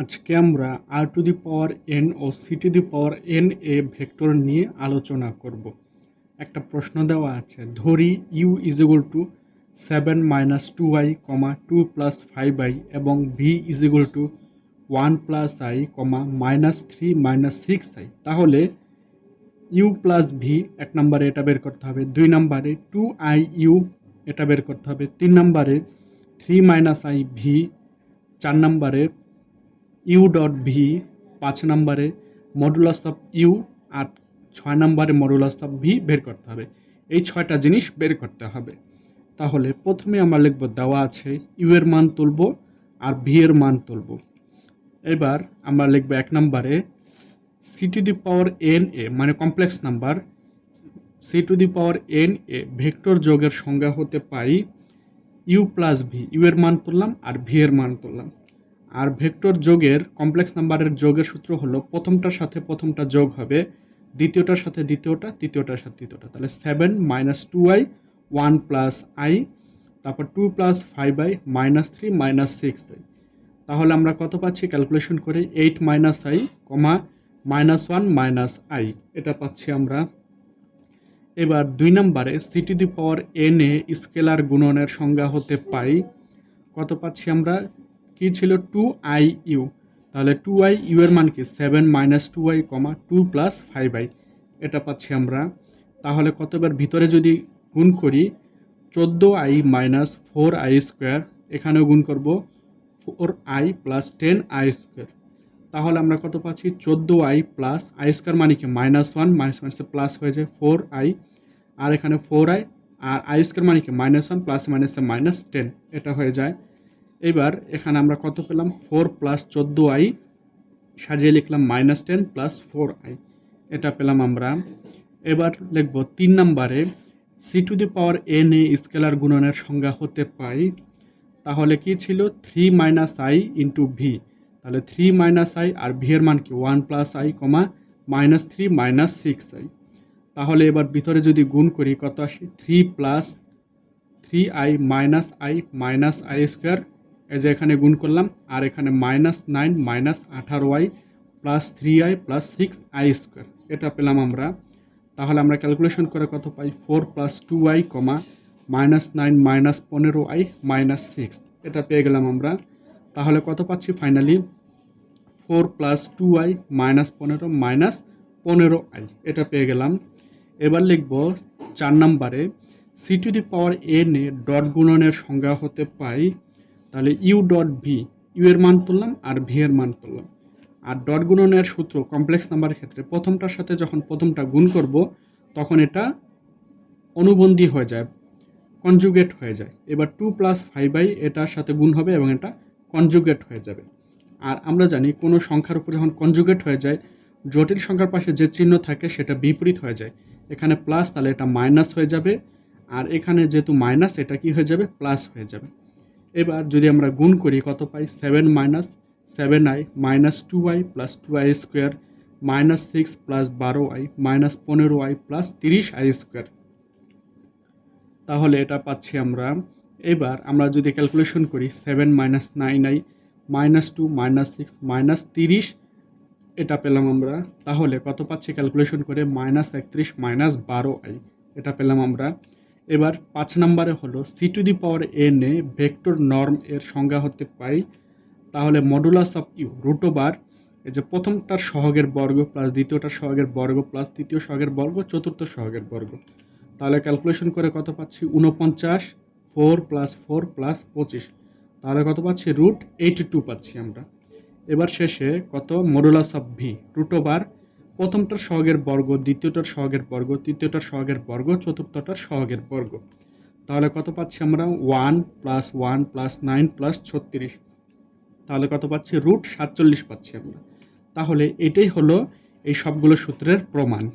আজকে আমরা R to the power N ও C to the power N এ ভেক্টর নিয়ে আলোচনা করব। একটা প্রশ্ন দেওয়া আছে, ধরি u is equal to seven minus two i comma two plus five i এবং v is equal to one plus i comma minus three minus six i তাহলে ইউ প্লাস ভি এক নম্বরে এটা বের করতে হবে, দুই নম্বরে টু আই ইউ এটা বের করতে হবে, তিন নম্বরে থ্রি মাইনাস আই ভি চার নম্বরে ইউ ডট ভি পাঁচ নম্বরে মডুলাস অফ ইউ আর ছয় নম্বরে মডুলাস অফ ভি বের করতে হবে। এই ছয়টা জিনিস বের করতে হবে। তাহলে প্রথমে আমরা লিখব দেওয়া আছে ইউ এর মান তুলব আর ভি এর মান তুলব। এবার আমরা লিখব এক নম্বরে C to the power N এ মানে complex number C to power n A vector যোগের সংজ্ঞা হতে পাই ইউ প্লাস ভি ইউ এর মান তুললাম আর ভি এর মান তুললাম। আর ভেক্টর যোগের, কমপ্লেক্স নাম্বারের যোগের সূত্র হলো প্রথমটার সাথে প্রথমটা যোগ হবে, দ্বিতীয়টার সাথে দ্বিতীয়টা, তৃতীয়টার সাথে তৃতীয়টা। তাহলে seven minus two i one plus i তারপর two plus five i minus three minus six i তাহলে আমরা কত পাচ্ছি? ক্যালকুলেশন করে eight minus i comma minus one minus i এটা পাচ্ছি আমরা। এবার দুই নম্বরে C to the power N এ স্কেলার গুণনের সংজ্ঞা হতে পাই। কত পাচ্ছি আমরা? কি ছিল টু আই ইউ তাহলে টু আই ইউ এর মান কি? Seven minus two i comma two plus five i এটা পাচ্ছি আমরা। তাহলে কতবার ভিতরে যদি গুণ করি, চোদ্দ i minus four i square এখানেও গুণ করব four i plus ten i square তাহলে আমরা কত পাচ্ছি? চোদ্দ আই প্লাস আই স্কোয়ার মানে কি? মাইনাস ওয়ান মাইনাস মাইনাসে প্লাস হয়ে যায় ফোর আই আর এখানে ফোর আই আর আই স্কোয়ার মানে কি? মাইনাস ওয়ান প্লাস মাইনাসে মাইনাস টেন এটা হয়ে যায়। এবার এখানে আমরা কত পেলাম? ফোর প্লাস চোদ্দ আই। সাজিয়ে লিখলাম minus ten plus four i. এটা পেলাম আমরা। এবার লিখব তিন নম্বরে, C to the power N এ স্কেলার গুণনের সংজ্ঞা হতে পাই। তাহলে কি ছিল? Three minus i into v. তাহলে থ্রি মাইনাস আই আর ভি এর মান কি? One plus i comma minus three minus six i. তাহলে এবার ভিতরে যদি গুণ করি কত আসি? Three plus three i minus i minus i square এই যে এখানে গুণ করলাম, আর এখানে মাইনাস নাইন মাইনাস আঠারো i plus three i plus six i square এটা পেলাম আমরা। তাহলে আমরা ক্যালকুলেশন করে কত পাই? Four plus two i comma minus nine minus পনেরো আই মাইনাস সিক্স এটা পেয়ে গেলাম আমরা। তাহলে কত পাচ্ছি finally four plus two i minus পনেরো মাইনাস পনেরো আই এটা পেয়ে গেলাম। এবার লিখব চার নম্বরে C to the power N এ ডট গুণনের সংজ্ঞা হতে পাই তাহলে ইউ ডট ভি ইউ এর মান তুললাম আর ভি এর মান তুললাম। আর ডট গুণনের সূত্র কমপ্লেক্স নাম্বারের ক্ষেত্রে প্রথমটার সাথে যখন প্রথমটা গুণ করব, তখন এটা অনুবন্ধী হয়ে যায় কনজুগেট হয়ে যায়। এবার টু প্লাস ফাইভ বাই এটার সাথে গুণ হবে এবং এটা কনজুগেট হয়ে যাবে। আর আমরা জানি কোনো সংখ্যার উপর যখন কনজুগেট হয়ে যায়, জটিল সংখ্যার পাশে যে চিহ্ন থাকে সেটা বিপরীত হয়ে যায়। এখানে প্লাস তাহলে এটা মাইনাস হয়ে যাবে, আর এখানে যেহেতু মাইনাস এটা কি হয়ে যাবে? প্লাস হয়ে যাবে। এবার যদি আমরা গুণ করি, কত পাই? Seven minus seven i minus two i plus two i square minus six plus বারো আই মাইনাস পনেরো আই প্লাস তিরিশ আই স্কোয়ার তাহলে এটা পাচ্ছি আমরা। এবার আমরা যদি ক্যালকুলেশন করি seven minus nine i minus two minus six minus তিরিশ, এটা পেলাম আমরা। তাহলে কত পাচ্ছি ক্যালকুলেশন করে? মাইনাস একত্রিশ মাইনাস বারো আই এটা পেলাম আমরা। এবার পাঁচ নম্বরে হলো C to the power N এ ভেক্টর নর্ম এর সংজ্ঞা হতে পাই তাহলে modulus of u root over এই যে প্রথমটার সহগের বর্গ প্লাস দ্বিতীয়টার সহগের বর্গ প্লাস তৃতীয় সহগের বর্গ, চতুর্থ সহগের বর্গ। তাহলে ক্যালকুলেশন করে কত পাচ্ছি? উনপঞ্চাশ ফোর প্লাস ফোর প্লাস পঁচিশ। তাহলে কত পাচ্ছি? রুট এইট টু পাচ্ছি আমরা। এবার শেষে কত? Modulus of v root over প্রথমটার সহগের বর্গ, দ্বিতীয়টার সহগের বর্গ, তৃতীয়টার সহগের বর্গ, চতুর্থটার সহগের বর্গ। তাহলে কত পাচ্ছি আমরা? One plus one plus nine plus ছত্রিশ। তাহলে কত পাচ্ছি? রুট সাতচল্লিশ পাচ্ছি আমরা। তাহলে এটাই হলো এই সবগুলো সূত্রের প্রমাণ।